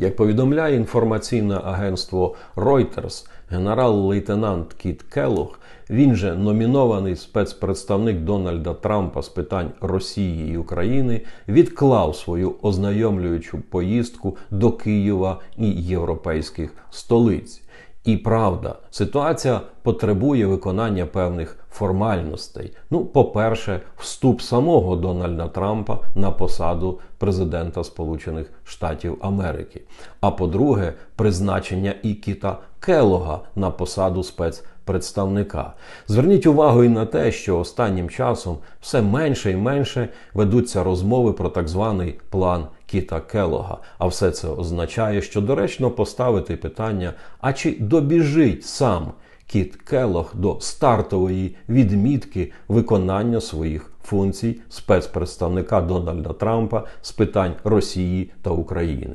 Як повідомляє інформаційне агентство Reuters, генерал-лейтенант Кіт Келух, він же номінований спецпредставник Дональда Трампа з питань Росії і України, відклав свою ознайомлюючу поїздку до Києва і європейських столиць. І правда, ситуація потребує виконання певних формальностей. Ну, по-перше, вступ самого Дональда Трампа на посаду президента Сполучених Штатів Америки. А по-друге, призначення і Кіта Келога на посаду спецпредставника. Зверніть увагу і на те, що останнім часом все менше і менше ведуться розмови про так званий план Кіта Келога. А все це означає, що доречно поставити питання: а чи добіжить сам Кіт Келох до стартової відмітки виконання своїх функцій спецпредставника Дональда Трампа з питань Росії та України?